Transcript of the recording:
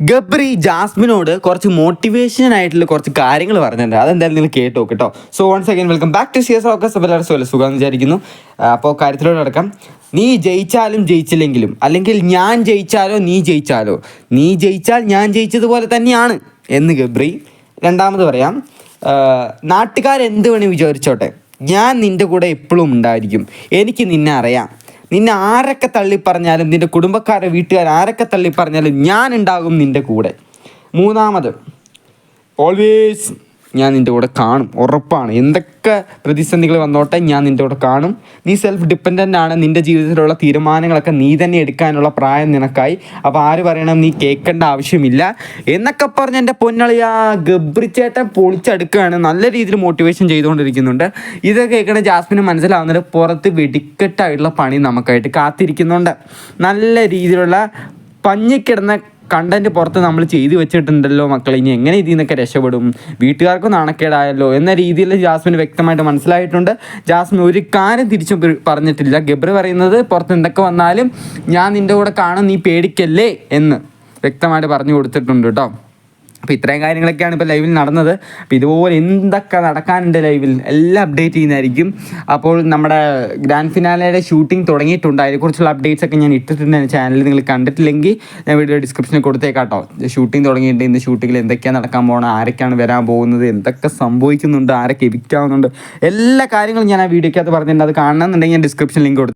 ഗബ്രി ജാസ്മിനോട് കുറച്ച് മോട്ടിവേഷൻ ആയിട്ടുള്ള കുറച്ച് കാര്യങ്ങൾ പറഞ്ഞിട്ടുണ്ട്. അതെന്തായാലും നിങ്ങൾ കേട്ടോ കേട്ടോ so once again welcome back to സിയസ് okay എല്ലാവരും സുഖം സുഖം വിചാരിക്കുന്നു. അപ്പോൾ കാര്യത്തിലോട് അടക്കം നീ ജയിച്ചാലും ജയിച്ചില്ലെങ്കിലും അല്ലെങ്കിൽ ഞാൻ ജയിച്ചാലോ നീ ജയിച്ചാലോ? നീ ജയിച്ചാൽ ഞാൻ ജയിച്ചതുപോലെ തന്നെയാണ് എന്ന് ഗബ്രി രണ്ടാമത് പറയാം. നാട്ടുകാരെന്ത് വേണമെങ്കിൽ വിചാരിച്ചോട്ടെ. ഞാൻ നിന്റെ കൂടെ എപ്പോഴും ഉണ്ടായിരിക്കും. എനിക്ക് നിന്നെ അറിയാം. നിന്നെ ആരൊക്കെ തള്ളി പറഞ്ഞാലും നിന്റെ കുടുംബക്കാരെ വീട്ടുകാർ ആരൊക്കെ തള്ളി പറഞ്ഞാലും ഞാൻ ഉണ്ടാകും നിന്റെ കൂടെ. മൂന്നാമത് ഓൾവേസ് ഞാൻ നിന്റെ കൂടെ കാണും. ഉറപ്പാണ്. എന്തൊക്കെ പ്രതിസന്ധികൾ വന്നോട്ടെ ഞാൻ നിന്റെ കൂടെ കാണും. നീ സെൽഫ് ഡിപ്പെൻഡന്റ് ആണ്. നിന്റെ ജീവിതത്തിലുള്ള തീരുമാനങ്ങളൊക്കെ നീ തന്നെ എടുക്കാനുള്ള പ്രായം നിനക്കായി. അപ്പോൾ ആര് പറയണം? നീ കേൾക്കേണ്ട ആവശ്യമില്ല. എന്നൊക്കെ പറഞ്ഞ് എന്റെ പൊന്നളിയാ ഗബ്രിച്ചേട്ടൻ പൊളിച്ചെടുക്കുകയാണ്. നല്ല രീതിയിൽ മോട്ടിവേഷൻ ചെയ്തുകൊണ്ടിരിക്കുന്നുണ്ട്. ഇതൊക്കെ കേൾക്കണ ജാസ്മിന് മനസ്സിലാവുന്നത് പുറത്ത് വെടിക്കെട്ടായിട്ടുള്ള പണി നമുക്കായിട്ട് കാത്തിരിക്കുന്നുണ്ട്. നല്ല രീതിയിലുള്ള പഞ്ഞിക്കിടന്ന കണ്ടന്റ് പുറത്ത് നമ്മൾ ചെയ്തു വെച്ചിട്ടുണ്ടല്ലോ മക്കളെ. ഇനി എങ്ങനെ ഇതിൽ നിന്നൊക്കെ രക്ഷപ്പെടും? വീട്ടുകാർക്കും നാണക്കേടായല്ലോ എന്ന രീതിയിൽ ജാസ്മിന് വ്യക്തമായിട്ട് മനസ്സിലായിട്ടുണ്ട്. ജാസ്മിൻ ഒരു കാര്യം തിരിച്ചു പറഞ്ഞിട്ടില്ല. ഗബ്രി പറയുന്നത് പുറത്ത് എന്തൊക്കെ വന്നാലും ഞാൻ നിന്റെ കൂടെ കാണും നീ പേടിക്കല്ലേ എന്ന് വ്യക്തമായിട്ട് പറഞ്ഞു കൊടുത്തിട്ടുണ്ട് കേട്ടോ. അപ്പോൾ ഇത്രയും കാര്യങ്ങളൊക്കെയാണ് ഇപ്പോൾ ലൈവിൽ നടന്നത്. അപ്പോൾ ഇതുപോലെ എന്തൊക്കെ നടക്കാനുണ്ട് ലൈവിൽ എല്ലാം അപ്ഡേറ്റ് ചെയ്യുന്നതായിരിക്കും. അപ്പോൾ നമ്മുടെ ഗ്രാൻഡ് ഫിനാലയുടെ ഷൂട്ടിംഗ് തുടങ്ങിയിട്ടുണ്ട്. അതിനെക്കുറിച്ചുള്ള അപ്ഡേറ്റ്സ് ഒക്കെ ഞാൻ ഇട്ടിട്ടുണ്ട് എന്റെ ചാനലിൽ നിങ്ങൾ കണ്ടിട്ടില്ലെങ്കിൽ ഞാൻ വീഡിയോ ഡിസ്ക്രിപ്ഷനിൽ കൊടുത്തേക്കാട്ടോ. ഷൂട്ടിംഗ് തുടങ്ങിയിട്ടുണ്ട്. ഇന്ന് ഷൂട്ടിങ്ങിൽ എന്തൊക്കെയാണ് നടക്കാൻ പോകണം ആരൊക്കെയാണ് വരാൻ പോകുന്നത്? എന്തൊക്കെ സംഭവിക്കുന്നുണ്ട്? ആരൊക്കെ എവിക്കാവുന്നുണ്ട് എല്ലാ കാര്യങ്ങളും ഞാൻ ആ വീഡിയോക്കകത്ത് പറഞ്ഞിട്ടുണ്ട്. അത് കാണണമെന്നുണ്ടെങ്കിൽ ഞാൻ ഡിസ്ക്രിപ്ഷൻ ലിങ്ക് കൊടുത്തു